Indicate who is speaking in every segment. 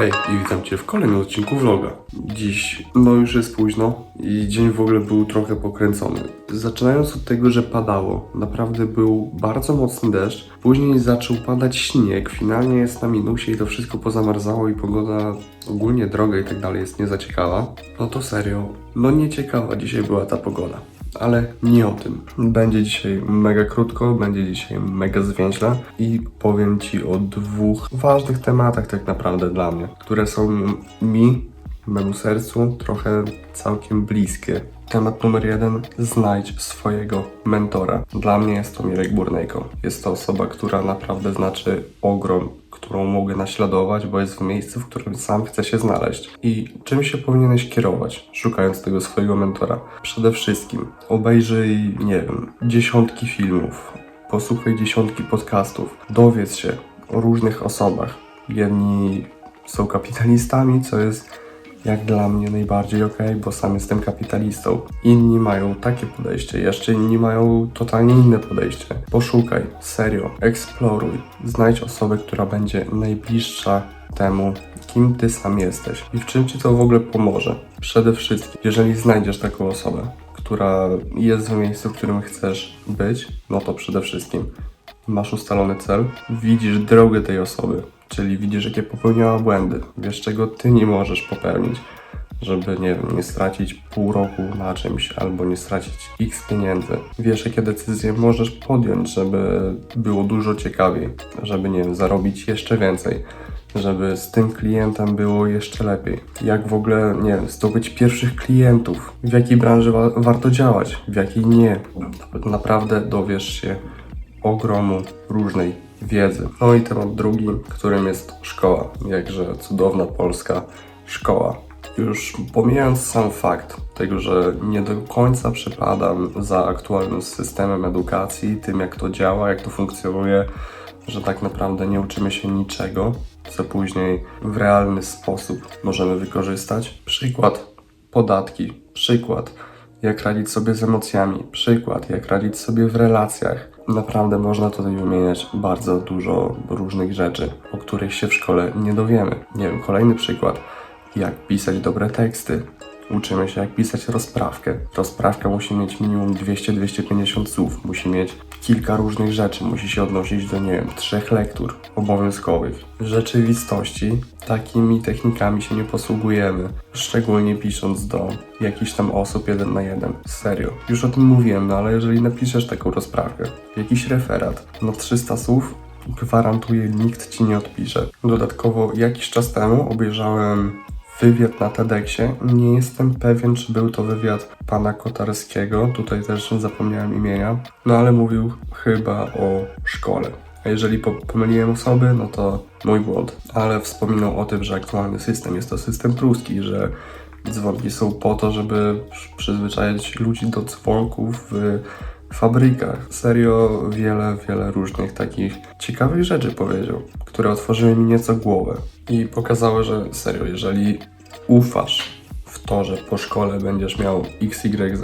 Speaker 1: Hej i witam Cię w kolejnym odcinku vloga. Dziś, no już jest późno i dzień w ogóle był trochę pokręcony. Zaczynając od tego, że padało, naprawdę był bardzo mocny deszcz, później zaczął padać śnieg, finalnie jest na minusie i to wszystko pozamarzało i pogoda, ogólnie droga i tak dalej jest niezaciekawa. No to serio, no nieciekawa dzisiaj była ta pogoda. Ale nie o tym. Będzie dzisiaj mega krótko, będzie dzisiaj mega zwięźle i powiem Ci o dwóch ważnych tematach tak naprawdę dla mnie, które są mi, memu sercu trochę całkiem bliskie. Temat numer jeden, znajdź swojego mentora. Dla mnie jest to Mirek Burnejko. Jest to osoba, która naprawdę znaczy ogrom, którą mogę naśladować, bo jest w miejscu, w którym sam chcę się znaleźć. I czym się powinieneś kierować, szukając tego swojego mentora? Przede wszystkim obejrzyj, nie wiem, dziesiątki filmów, posłuchaj dziesiątki podcastów, dowiedz się o różnych osobach. Jedni są kapitalistami, co jest jak dla mnie najbardziej ok, bo sam jestem kapitalistą. Inni mają takie podejście, jeszcze inni mają totalnie inne podejście. Poszukaj, serio, eksploruj, znajdź osobę, która będzie najbliższa temu, kim ty sam jesteś i w czym ci to w ogóle pomoże. Przede wszystkim, jeżeli znajdziesz taką osobę, która jest w miejscu, w którym chcesz być, no to przede wszystkim masz ustalony cel, widzisz drogę tej osoby, czyli widzisz, jakie popełniała błędy, wiesz, czego ty nie możesz popełnić, żeby, nie nie stracić pół roku na czymś, albo nie stracić x pieniędzy. Wiesz, jakie decyzje możesz podjąć, żeby było dużo ciekawiej, żeby, nie wiem, zarobić jeszcze więcej, żeby z tym klientem było jeszcze lepiej. Jak w ogóle, nie wiem, zdobyć pierwszych klientów, w jakiej branży wa- warto działać, w jakiej nie. Naprawdę dowiesz się ogromu różnej wiedzy. No i temat drugi, którym jest szkoła. Jakże cudowna polska szkoła. Już pomijając sam fakt tego, że nie do końca przepadam za aktualnym systemem edukacji, tym jak to działa, jak to funkcjonuje, że tak naprawdę nie uczymy się niczego, co później w realny sposób możemy wykorzystać. Przykład podatki, przykład jak radzić sobie z emocjami, przykład jak radzić sobie w relacjach. Naprawdę można tutaj wymieniać bardzo dużo różnych rzeczy, o których się w szkole nie dowiemy. Nie wiem, kolejny przykład, jak pisać dobre teksty. Uczymy się jak pisać rozprawkę. Rozprawka musi mieć minimum 200-250 słów, musi mieć kilka różnych rzeczy, musi się odnosić do, nie wiem, trzech lektur obowiązkowych. W rzeczywistości takimi technikami się nie posługujemy, szczególnie pisząc do jakichś tam osób jeden na jeden. Serio. Już o tym mówiłem, no ale jeżeli napiszesz taką rozprawkę, jakiś referat na 300 słów, gwarantuję, nikt ci nie odpisze. Dodatkowo jakiś czas temu obejrzałem wywiad na TEDxie. Nie jestem pewien, czy był to wywiad pana Kotarskiego, tutaj też zapomniałem imienia, no ale mówił chyba o szkole. A jeżeli po pomyliłem osoby, no to mój błąd. Ale wspominał o tym, że aktualny system jest to system pruski, że dzwonki są po to, żeby przyzwyczajać ludzi do dzwonków w fabrykach. Serio, wiele, wiele różnych takich ciekawych rzeczy powiedział, które otworzyły mi nieco głowę i pokazały, że serio, jeżeli ufasz w to, że po szkole będziesz miał XYZ,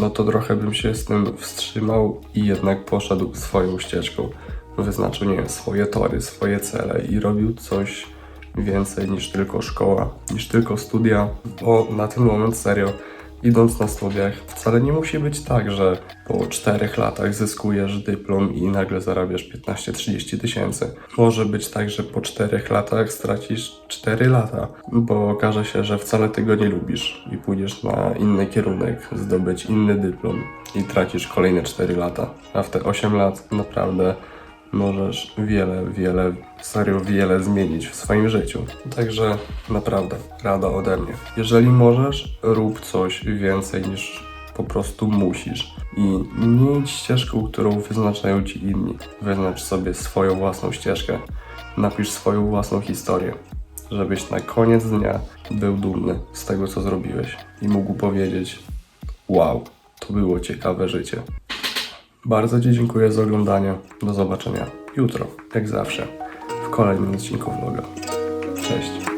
Speaker 1: no to trochę bym się z tym wstrzymał i jednak poszedł swoją ścieżką. Wyznaczył, nie wiem, swoje tory, swoje cele i robił coś więcej niż tylko szkoła, niż tylko studia, bo na ten moment serio, idąc na studiach, wcale nie musi być tak, że po czterech latach zyskujesz dyplom i nagle zarabiasz 15-30 tysięcy. Może być tak, że po czterech latach stracisz 4 lata, bo okaże się, że wcale tego nie lubisz i pójdziesz na inny kierunek, zdobyć inny dyplom i tracisz kolejne 4 lata. A w te 8 lat naprawdę możesz wiele, wiele, serio wiele zmienić w swoim życiu. Także naprawdę, rada ode mnie. Jeżeli możesz, rób coś więcej niż po prostu musisz. I nie idź ścieżką, którą wyznaczają ci inni. Wyznacz sobie swoją własną ścieżkę. Napisz swoją własną historię. Żebyś na koniec dnia był dumny z tego, co zrobiłeś i mógł powiedzieć: Wow, to było ciekawe życie. Bardzo Ci dziękuję za oglądanie. Do zobaczenia jutro, jak zawsze, w kolejnym odcinku vloga. Cześć.